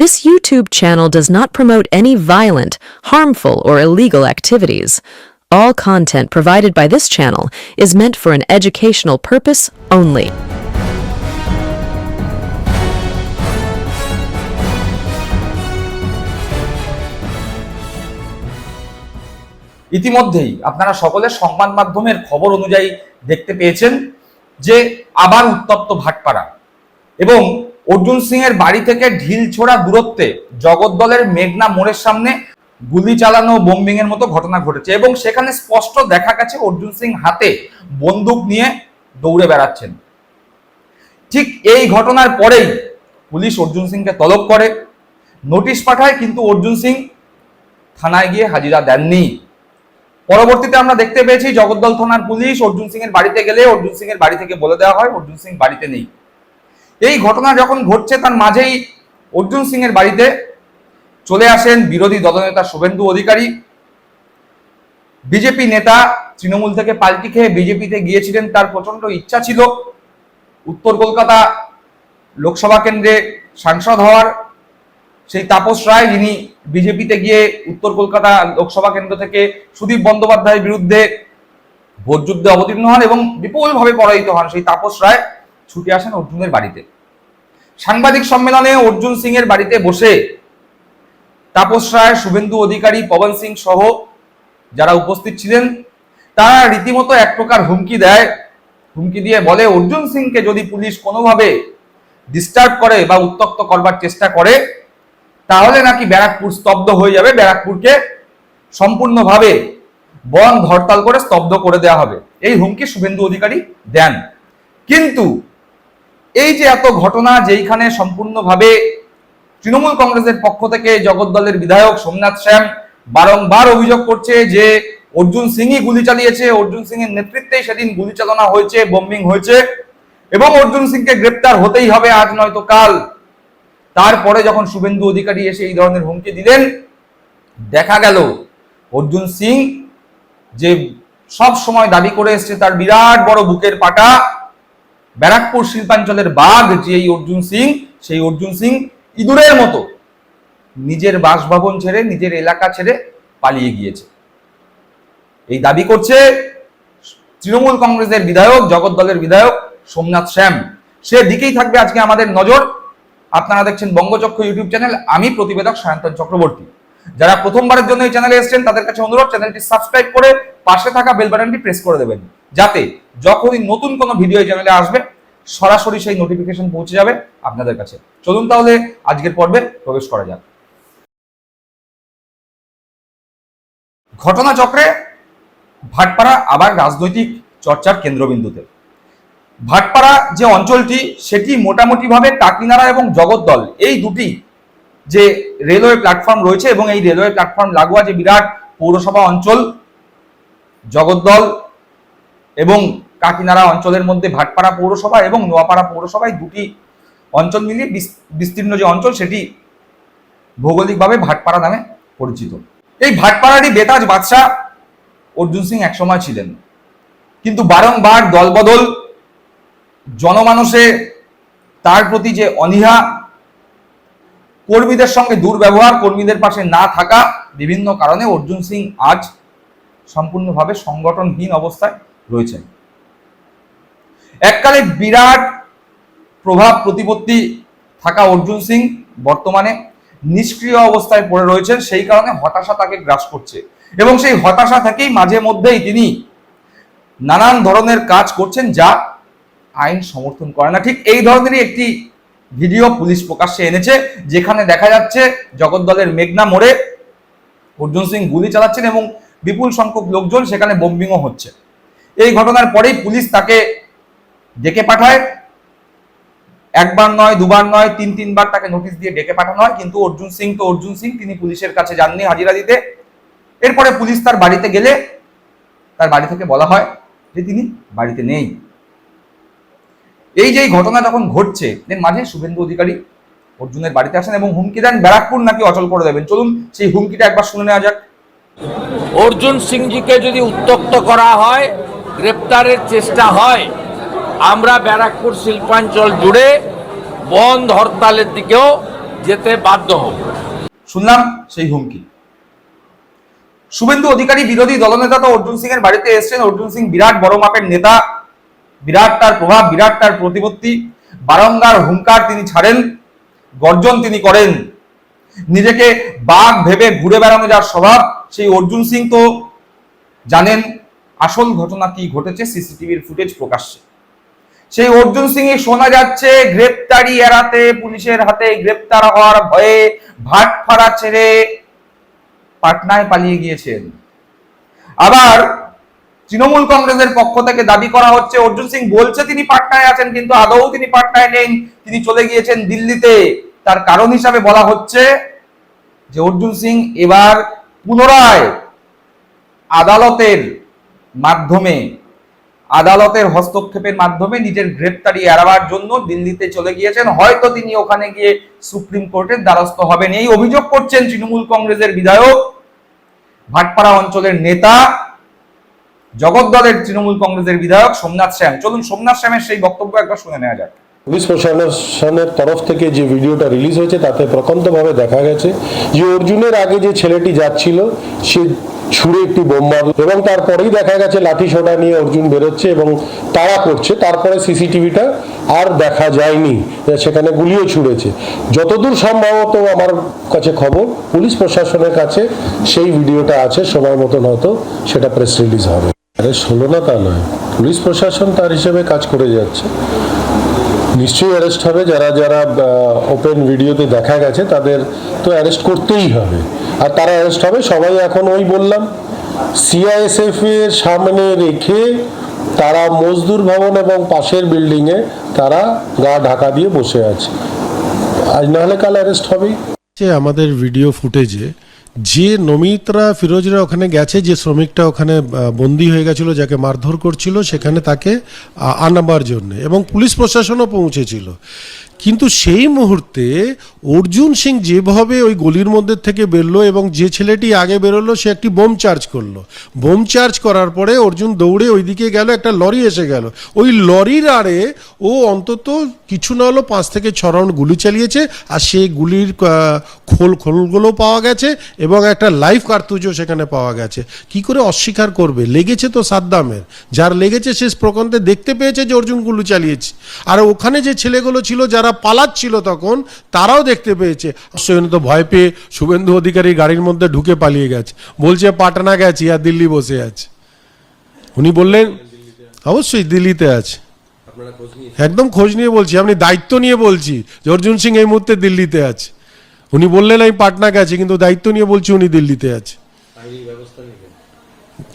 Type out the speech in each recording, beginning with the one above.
This YouTube channel does not promote any violent, harmful, or illegal activities. All content provided by this channel is meant for an educational purpose only. ইতিমধ্যেই আপনারা সকলে সংবাদ মাধ্যমের খবর অনুযায়ী দেখতে পেয়েছেন যে আবার উত্তপ্ত ভাটপাড়া এবং অর্জুন সিং এর বাড়ি থেকে ঢিল ছোড়া দূরত্বে জগদ্দলের মেঘনা মোড়ের সামনে গুলি চালানো বোম্বিং এর মতো ঘটনা ঘটেছে এবং সেখানে স্পষ্ট দেখা গেছে অর্জুন সিং হাতে বন্দুক নিয়ে দৌড়ে বেড়াচ্ছেন। ঠিক এই ঘটনার পরেই পুলিশ অর্জুন সিংকে তলব করে। নোটিশ পাঠায় কিন্তু অর্জুন সিং থানায় গিয়ে হাজিরা দেননি। পরবর্তীতে আমরা দেখতে পেয়েছি জগদ্দল থানার পুলিশ অর্জুন সিং এর বাড়িতে গেলে অর্জুন সিং এর বাড়ি থেকে বলে দেওয়া হয়, অর্জুন সিং বাড়িতে নেই। এই ঘটনা যখন ঘটছে, তার মাঝেই অর্জুন সিং এর বাড়িতে চলে আসেন বিরোধী দলনেতা শুভেন্দু অধিকারী। বিজেপি নেতা তৃণমূল থেকে পাল্টি খেয়ে বিজেপিতে গিয়েছিলেন, তার প্রচণ্ড ইচ্ছা ছিল। উত্তর কলকাতা লোকসভা কেন্দ্রে সাংসদ হওয়ার। সেই তাপস রায়, যিনি বিজেপিতে গিয়ে উত্তর কলকাতা লোকসভা কেন্দ্র থেকে সুদীপ বন্দ্যোপাধ্যায়ের বিরুদ্ধে ভোট যুদ্ধে অবতীর্ণ হন এবং বিপুলভাবে পরাজিত হন সেই তাপস রায়। ছুটে আসেন অর্জুনের বাড়িতে। সাংবাদিক সম্মেলনে অর্জুন সিং এর বাড়িতে বসে তাপস রায়, শুভেন্দু অধিকারী, পবন সিং সহ যারা উপস্থিত ছিলেন, তারা রীতিমতো এক প্রকার হুমকি দেয়। হুমকি দিয়ে বলে, অর্জুন সিংকে যদি পুলিশ কোনোভাবে ডিস্টার্ব করে বা উত্তক্ত করবার চেষ্টা করে, তাহলে নাকি ব্যারাকপুর স্তব্ধ হয়ে যাবে। ব্যারাকপুরকে সম্পূর্ণভাবে বন হরতাল করে স্তব্ধ করে দেওয়া হবে। এই হুমকি শুভেন্দু অধিকারী দেন। কিন্তু এই যে এত ঘটনা যেইখানে সম্পূর্ণভাবে তৃণমূল কংগ্রেসের পক্ষ থেকে জগদ্দলের বিধায়ক সোমনাথ শ্যাম বারংবার অভিযোগ করছে যে অর্জুন সিংই গুলি চালিয়েছে, অর্জুন সিং এর নেতৃত্বে সেদিন গুলি চালনা হয়েছে বোম্বিং হয়েছে এবং অর্জুন সিংকে গ্রেপ্তার হতেই হবে আজ নয়তো কাল। তারপরে যখন শুভেন্দু অধিকারী এসে এই ধরনের হুমকি দিলেন, দেখা গেল অর্জুন সিং যে সব সময় দাবি করে এসছে, তার বিরাট বড় বুকের পাটা ব্যারাকপুর শিল্পাঞ্চলের বাঘ, যে এই অর্জুন সিং, সেই অর্জুন সিং ইঁদুরের মতো নিজের বাসভবন ছেড়ে, নিজের এলাকা ছেড়ে পালিয়ে গিয়েছে। এই দাবি করছে তৃণমূল কংগ্রেসের বিধায়ক, জগৎ দলের বিধায়ক সোমনাথ শ্যাম। সে দিকেই থাকবে আজকে আমাদের নজর। আপনারা দেখছেন বঙ্গচক্ষ ইউটিউব চ্যানেল, আমি প্রতিবেদক সায়ন্তন চক্রবর্তী। যারা প্রথমবারের জন্য এই চ্যানেলে এসেছেন, তাদের কাছে অনুরোধ, চ্যানেলটি সাবস্ক্রাইব করে পাশে থাকা বেল বাটনটি প্রেস করে দেবেন। যাতে যখনই নতুন কোনো ভিডিও চ্যানেলে আসবে, সরাসরি সেই নোটিফিকেশন পৌঁছে যাবে আপনাদের কাছে। চলুন তাহলে আজকের পর্বে প্রবেশ করা যাক। ঘটনাচক্রে ভাটপাড়া আবার রাজনৈতিক চর্চার কেন্দ্রবিন্দুতে। ভাটপাড়া যে অঞ্চলটি, সেটি মোটামুটিভাবে কাকিনাড়া এবং জগদ্দল এই দুটি যে রেলওয়ে প্ল্যাটফর্ম রয়েছে এবং এই রেলওয়ে প্ল্যাটফর্ম লাগোয়া যে বিরাট পৌরসভা অঞ্চল জগদ্দল এবং কাকিনাড়া অঞ্চলের মধ্যে ভাটপাড়া পৌরসভা এবং নোয়াপাড়া পৌরসভায় দুটি অঞ্চল মিলিয়ে বিস্তীর্ণ যে অঞ্চল সেটি ভৌগোলিকভাবে ভাটপাড়া নামে পরিচিত। এই ভাটপাড়ারই বেতাজ বাদশাহ অর্জুন সিং একসময় ছিলেন। কিন্তু বারংবার দলবদল, জনমানসে তার প্রতি যে অনীহা, কর্মীদের সঙ্গে দুর্ব্যবহার, কর্মীদের পাশে না থাকা বিভিন্ন কারণে অর্জুন সিং আজ সম্পূর্ণভাবে সংগঠনহীন অবস্থায় রয়েছেন এককালে বিরাট প্রভাব প্রতিপত্তি থাকা অর্জুন সিং বর্তমানে নিষ্ক্রিয় অবস্থায় পড়ে রয়েছেন, সেই কারণে হতাশা তাকে গ্রাস করছে। এবং সেই হতাশা থেকেই মাঝে মধ্যেই তিনি নানান ধরনের কাজ করছেন যা আইন সমর্থন করে না। ঠিক এই ধরনেরই একটি ভিডিও পুলিশ প্রকাশ্যে এনেছে, যেখানে দেখা যাচ্ছে জগদ্দলের মেঘনা মোড়ে অর্জুন সিং গুলি চালাচ্ছেন এবং বিপুল সংখ্যক লোকজন সেখানে বোম্বিংও হচ্ছে। এই ঘটনার পরেই পুলিশ তাকে ডেকে পাঠায়। একবার নয়, দুবার নয়, তিন, তিনবার তাকে নোটিশ দিয়ে ডেকে পাঠানো হয়। কিন্তু অর্জুন সিং তো অর্জুন সিং, তিনি পুলিশের কাছে যাননি হাজিরা দিতে। এরপরে পুলিশ তার বাড়িতে গেলে তার বাড়ি থেকে বলা হয় যে তিনি বাড়িতে নেই। এই যে ঘটনা যখন ঘটছে, এর মাঝে শুভেন্দু অধিকারী অর্জুনের বাড়িতে আসেন এবং হুমকি দেন। ব্যারাকপুর নাকি অচল করে দেবেন। চলুন সেই হুমকিটা একবার শুনে নেওয়া যাক। অর্জুন সিংজিকে যদি উত্তক্ত করা হয় গ্রেপ্তারের চেষ্টা হয়। আমরা ব্যারাকপুর শিল্পাঞ্চল জুড়ে বন্ধ হরতালের দিকেও যেতে বাধ্য হব। শুনলাম সেই হুমকি। শুভেন্দু অধিকারী বিরোধী দলনেতা তো অর্জুন সিং এর বাড়িতে এসেছেন। অর্জুন সিং বিরাট বড় মাপের নেতা। বিরাট তার প্রভাব, বিরাট তার প্রতিপত্তি। বারংবার হুঙ্কার তিনি ছাড়েন, গর্জন তিনি করেন। নিজেকে বাঘ ভেবে ঘুরে বেড়ানো যার স্বভাব, সেই অর্জুন সিং তো জানেন আসল ঘটনা কি ঘটেছে? সিসিটিভির ফুটেজ প্রকাশ্যে। সেই অর্জুন সিং এ শোনা যাচ্ছে, গ্রেপ্তারি এড়াতে পুলিশের হাতে গ্রেপ্তার হওয়ার ভয়ে ভাটফাড়া ছেড়ে পাটনায় পালিয়ে গিয়েছেন। আবার তৃণমূল কংগ্রেসের পক্ষ থেকে দাবি করা হচ্ছে, অর্জুন সিং বলছে তিনি পাটনায় আছেন, কিন্তু আদৌ তিনি পাটনায় নেই। তিনি চলে গিয়েছেন দিল্লিতে। তার কারণ হিসাবে বলা হচ্ছে যে অর্জুন সিং এবার পুনরায় আদালতের মাধ্যমে, আদালতের হস্তক্ষেপের মাধ্যমে নিজের গ্রেপ্তারি এড়াবার জন্য দিল্লিতে চলে গিয়েছেন। হয়তো তিনি ওখানে গিয়ে সুপ্রিম কোর্টের দ্বারস্থ হবেন। এই অভিযোগ করছেন তৃণমূল কংগ্রেসের বিধায়ক, ভাটপাড়া অঞ্চলের নেতা, জগদ্দলের তৃণমূল কংগ্রেসের বিধায়ক সোমনাথ শ্যাম। চলুন সোমনাথ শ্যামের সেই বক্তব্য একবার শুনে নেওয়া যাক। পুলিশ প্রশাসনের তরফ থেকে যে ভিডিওটা রিলিজ হয়েছে, তাতে প্রকান্তভাবে দেখা গেছে যে অর্জুনের আগে যে ছেলেটি যাচ্ছিল, সে ছুঁড়ে একটি বোম মারল এবং তারপরেই দেখা গেছে লাঠি সোটা নিয়ে অর্জুন বেরোচ্ছে এবং তাড়া করছে। তারপরে সিসিটিভিটা আর দেখা যায়নি সেখানে গুলিও ছুঁড়েছে। যতদূর সম্ভবত আমার কাছে খবর, পুলিশ প্রশাসনের কাছে সেই ভিডিওটা আছে, সময় মতন হয়তো সেটা প্রেস রিলিজ হবে। আরে হলো না তা নয়। পুলিশ প্রশাসন তার হিসেবে কাজ করে যাচ্ছে। নিশ্চয়ই অ্যারেস্ট হবে। যারা যারা ওপেন ভিডিওতে দেখা গেছে, তাদের তো অ্যারেস্ট করতেই হবে। আর তারা অ্যারেস্ট হবে, সবাই এখন ওই বললাম সিআইএসএফ এর সামনে রেখে তারা মজদুর ভবন এবং পাশের বিল্ডিংয়ে তারা গা ঢাকা দিয়ে বসে আছে। আজ নাহলে কাল অ্যারেস্ট হবেই। আমাদের ভিডিও ফুটেজে যে নমিতরা, ফিরোজরা ওখানে গেছে, যে শ্রমিকটা ওখানে বন্দি হয়ে গেছিল, যাকে মারধর করছিল, সেখানে তাকে আনাবার জন্য এবং পুলিশ প্রশাসনও পৌঁছেছিল। কিন্তু সেই মুহূর্তে অর্জুন সিং যেভাবে ওই গলির মধ্যে থেকে বেরলো এবং যে ছেলেটি আগে বেরোলো, সে একটি বোম চার্জ করল। বোম চার্জ করার পরে অর্জুন দৌড়ে ওইদিকে গেল, একটা লরি এসে গেল। ওই লরির আড়ে ও অন্তত কিছু না হলো পাঁচ থেকে ছ রাউন্ড গুলি চালিয়েছে আর সেই গুলির খোল খোলগুলো পাওয়া গেছে এবং একটা লাইফ কার্তুজও সেখানে পাওয়া গেছে। কি করে অস্বীকার করবে? লেগেছে তো সাদ্দামের। যার লেগেছে শেষ প্রকান্তে দেখতে পেয়েছে যে অর্জুন গুলি চালিয়েছে। আর ওখানে যে ছেলেগুলো ছিল যারা পালাচ্ছিল তখন, তারাও দেখতে পেয়েছে। অবশ্যই তো ভয় পেয়ে শুভেন্দু অধিকারী গাড়ির মধ্যে ঢুকে পালিয়ে গেছে। বলছে, পাটনা গেছি আর দিল্লি বসে আছে। উনি বললেন, অবশ্যই দিল্লিতে আছে। একদম খোঁজ নিয়ে বলছি আপনি দায়িত্ব নিয়ে বলছি অর্জুন সিং এই মুহূর্তে দিল্লিতে আছে। উনি বললেন, আমি পাটনা গেছি, কিন্তু দায়িত্ব নিয়ে বলছি উনি দিল্লিতে আছে।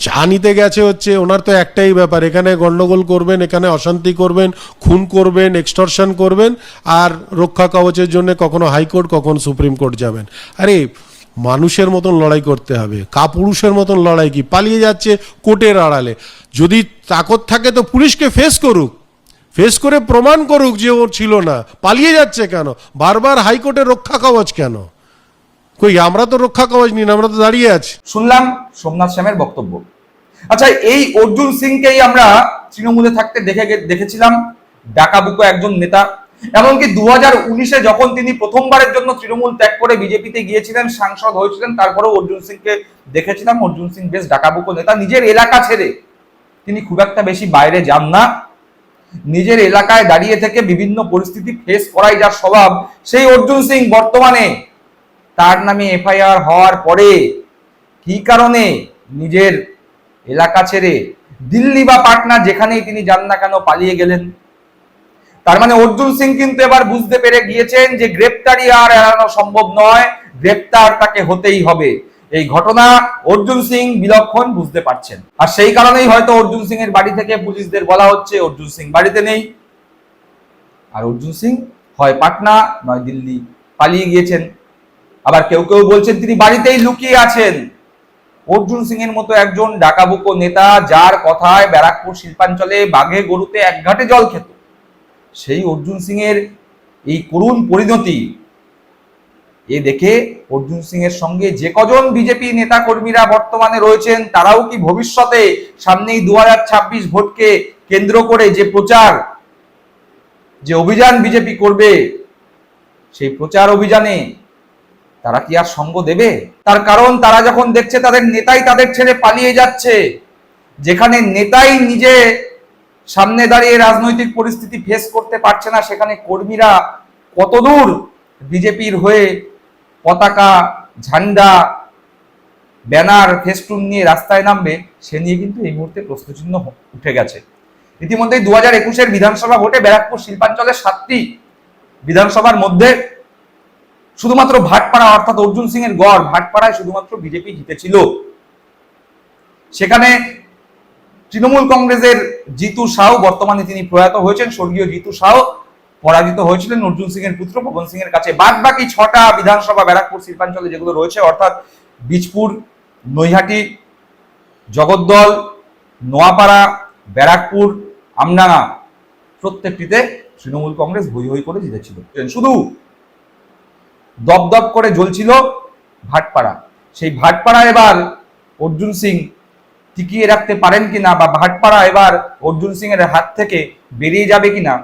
চা নিতে গেছে হচ্ছে, ওনার তো একটাই ব্যাপার, এখানে গন্ডগোল করবেন, এখানে অশান্তি করবেন, খুন করবেন এক্সটর্শন করবেন, আর রক্ষা কবচের জন্য কখনো হাইকোর্ট, কখন সুপ্রিম কোর্ট যাবেন। আরে, মানুষের মতন লড়াই করতে হবে, কাপুরুষের মতন লড়াই কি? পালিয়ে যাচ্ছে কোর্টের আড়ালে। যদি তাকত থাকে তো পুলিশকে ফেস করুক ফেস করে প্রমাণ করুক যে ওর ছিল না। পালিয়ে যাচ্ছে কেন? বারবার হাইকোর্টের রক্ষা কবচ কেন? কই, আমরা তো রক্ষা কবচ নিন আমরা তো দাঁড়িয়ে আছি। শুনলাম সোমনাথ শ্যামের বক্তব্য। আচ্ছা এই অর্জুন সিংকেই আমরা তৃণমূলে থাকতে দেখে দেখেছিলাম, ডাকাবুকো একজন নেতা। এমনকি দু হাজার উনিশে যখন তিনি প্রথমবারের জন্য তৃণমূল ত্যাগ করে বিজেপিতে গিয়েছিলেন, সাংসদ হয়েছিলেন, তারপরেও অর্জুন সিংকে দেখেছিলাম। অর্জুন সিং বেশ ডাকাবুকো নেতা। নিজের এলাকা ছেড়ে তিনি খুব একটা বেশি বাইরে যান না। নিজের এলাকায় দাঁড়িয়ে থেকে বিভিন্ন পরিস্থিতি ফেস করাই যার স্বভাব। সেই অর্জুন সিং বর্তমানে তার নামে এফআইআর হওয়ার পরে কি কারণে নিজের এলাকা ছেড়ে দিল্লি বা পাটনা যেখানেই তিনি যান না কেন পালিয়ে গেলেন? তার মানে অর্জুন সিং কিন্তু এবার বুঝতে পেরে গিয়েছেন যে গ্রেপ্তারি আর এড়ানো সম্ভব নয়, গ্রেপ্তার তাকে হতেই হবে। এই ঘটনা অর্জুন সিং বিলক্ষণ বুঝতে পারছেন। আর সেই কারণেই হয়তো অর্জুন সিং এর বাড়ি থেকে পুলিশদের বলা হচ্ছে অর্জুন সিং বাড়িতে নেই। আর অর্জুন সিং হয় পাটনা, নয় দিল্লি, পালিয়ে গিয়েছেন। আবার কেউ কেউ বলছেন তিনি বাড়িতেই লুকিয়ে আছেন। অর্জুন সিং এর মতো একজন ডাকাবুকো নেতা যার কথায় ব্যারাকপুর শিল্পাঞ্চলে বাঘে গরুতে এক ঘাটে জল খেত। সেই অর্জুন সিং এর এই করুণ পরিণতি, এ দেখে অর্জুন সিং এর সঙ্গে যে কজন বিজেপি নেতা কর্মীরা বর্তমানে রয়েছেন, তারাও কি ভবিষ্যতে সামনেই দু হাজার ছাব্বিশ ভোটকে কেন্দ্র করে যে প্রচার, যে অভিযান বিজেপি করবে, সেই প্রচার অভিযানে তারা কি আর সঙ্গ দেবে? তার কারণ তারা যখন দেখছে তাদের নেতাই তাদের ছেড়ে পালিয়ে যাচ্ছে, যেখানে নেতাই নিজে সামনে দাঁড়িয়ে রাজনৈতিক পরিস্থিতি ফেস করতে পারছে না, সেখানে কর্মীরা কতদূর বিজেপির হয়ে পতাকা, ঝান্ডা, ব্যানার, ফেস্টুন নিয়ে রাস্তায় নামবে, সে নিয়ে কিন্তু এই মুহূর্তে প্রশ্নচিহ্ন উঠে গেছে। ইতিমধ্যেই দু হাজার একুশের বিধানসভা ভোটে ব্যারাকপুর শিল্পাঞ্চলের সাতটি বিধানসভার মধ্যে শুধুমাত্র ভাটপাড়া, অর্থাৎ অর্জুন সিং এর গড় ভাটপাড়ায় শুধুমাত্র বিজেপি জিতেছিল। সেখানে তৃণমূল কংগ্রেসের জিতু সাউ, বর্তমানে তিনি প্রয়াত হয়েছেন, স্বর্গীয় জিতু সাউ, পরাজিত হয়েছিলেন অর্জুন সিং এর পুত্র পবন সিং এর কাছে। বাদ বাকি ছটা বিধানসভা, ব্যারাকপুর শিল্পাঞ্চলে যেগুলো রয়েছে, অর্থাৎ বীজপুর, নৈহাটি, জগদ্দল, নোয়াপাড়া, ব্যারাকপুর, আমডাঙ্গা, প্রত্যেকটিতে তৃণমূল কংগ্রেস হই হই করে জিতেছিল। শুধু দপদপ করে জ্বলছিল ভাটপাড়া। সেই ভাটপাড়া এবার অর্জুন সিং টিকিয়ে রাখতে পারেন কিনা বা ভাটপাড়া এবার অর্জুন সিং এর হাত থেকে বেরিয়ে যাবে কিনা,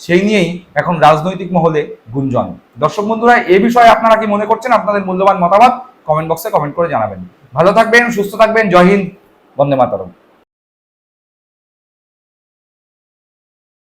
সেই নিয়েই এখন রাজনৈতিক মহলে গুঞ্জন। দর্শক বন্ধুরা, এ বিষয়ে আপনারা কি মনে করছেন? আপনাদের মূল্যবান মতামত কমেন্ট বক্সে কমেন্ট করে জানাবেন। ভালো থাকবেন, সুস্থ থাকবেন। জয় হিন্দ, বন্দে মাতরম।